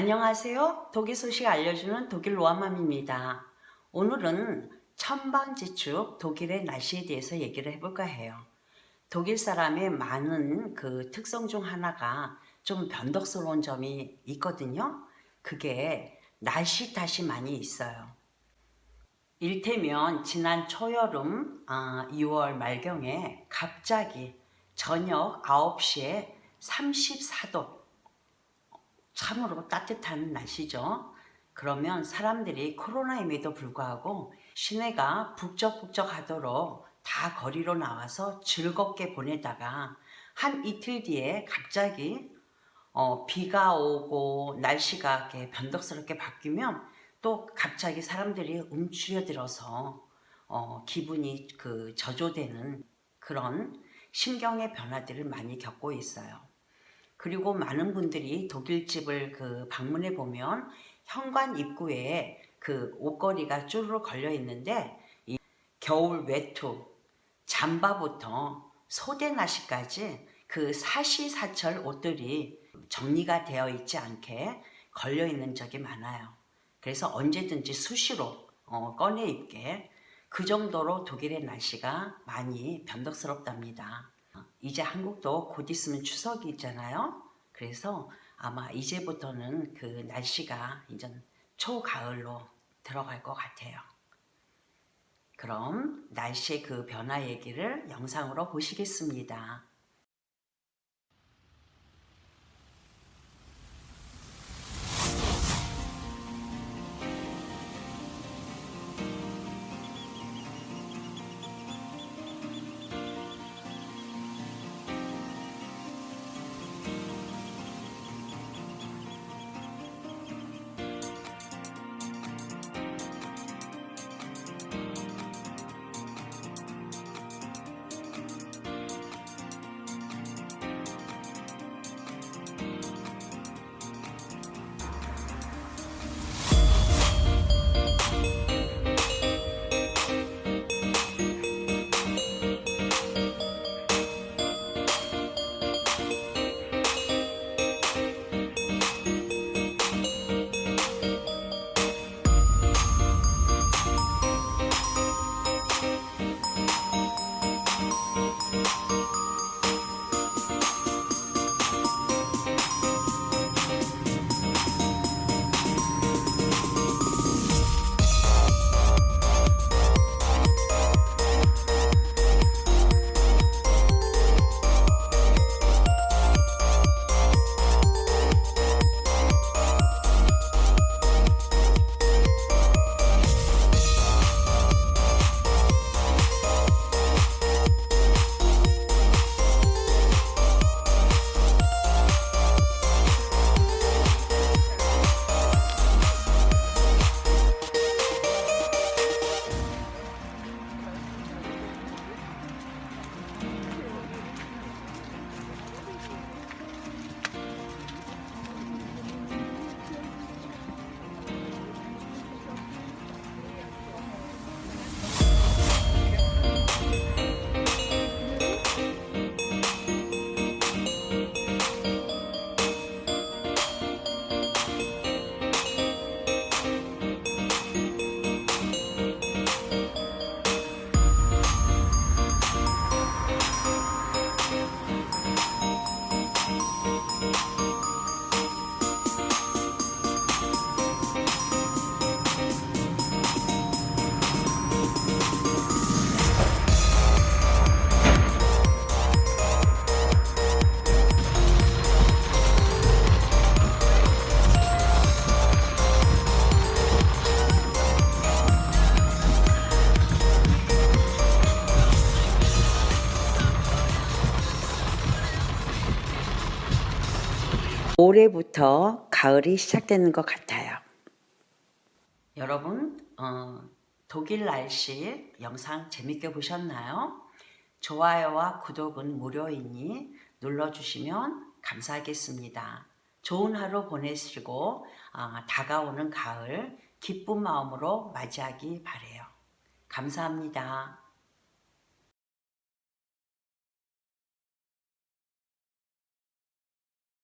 안녕하세요. 독일 소식 알려주는 독일 로아맘입니다. 오늘은 천방지축 독일의 날씨에 대해서 얘기를 해볼까 해요. 독일 사람의 많은 그 특성 중 하나가 좀 변덕스러운 점이 있거든요. 그게 날씨 탓이 많이 있어요. 일테면 지난 초여름 아, 2월 말경에 갑자기 저녁 9시에 34도 참으로 따뜻한 날씨죠. 그러면 사람들이 코로나임에도 불구하고 시내가 북적북적하도록 다 거리로 나와서 즐겁게 보내다가 한 이틀 뒤에 갑자기 어, 비가 오고 날씨가 이렇게 변덕스럽게 바뀌면 또 갑자기 사람들이 움츠려들어서 어, 기분이 그 저조되는 그런 심경의 변화들을 많이 겪고 있어요. 그리고 많은 분들이 독일집을 그 방문해 보면 현관 입구에 그 옷걸이가 쭈르륵 걸려 있는데 이 겨울 외투, 잠바부터 소대나시까지 그 사시사철 옷들이 정리가 되어 있지 않게 걸려 있는 적이 많아요. 그래서 언제든지 수시로 어, 꺼내 입게 그 정도로 독일의 날씨가 많이 변덕스럽답니다. 이제 한국도 곧 있으면 추석이 있잖아요. 그래서 아마 이제부터는 그 날씨가 이제 초가을로 들어갈 것 같아요. 그럼 날씨의 그 변화 얘기를 영상으로 보시겠습니다. 올해부터 가을이 시작되는 것 같아요. 여러분, 어, 독일 날씨 영상 재밌게 보셨나요? 좋아요와 구독은 무료이니 눌러주시면 감사하겠습니다. 좋은 하루 보내시고 어, 다가오는 가을 기쁜 마음으로 맞이하기 바래요. 감사합니다.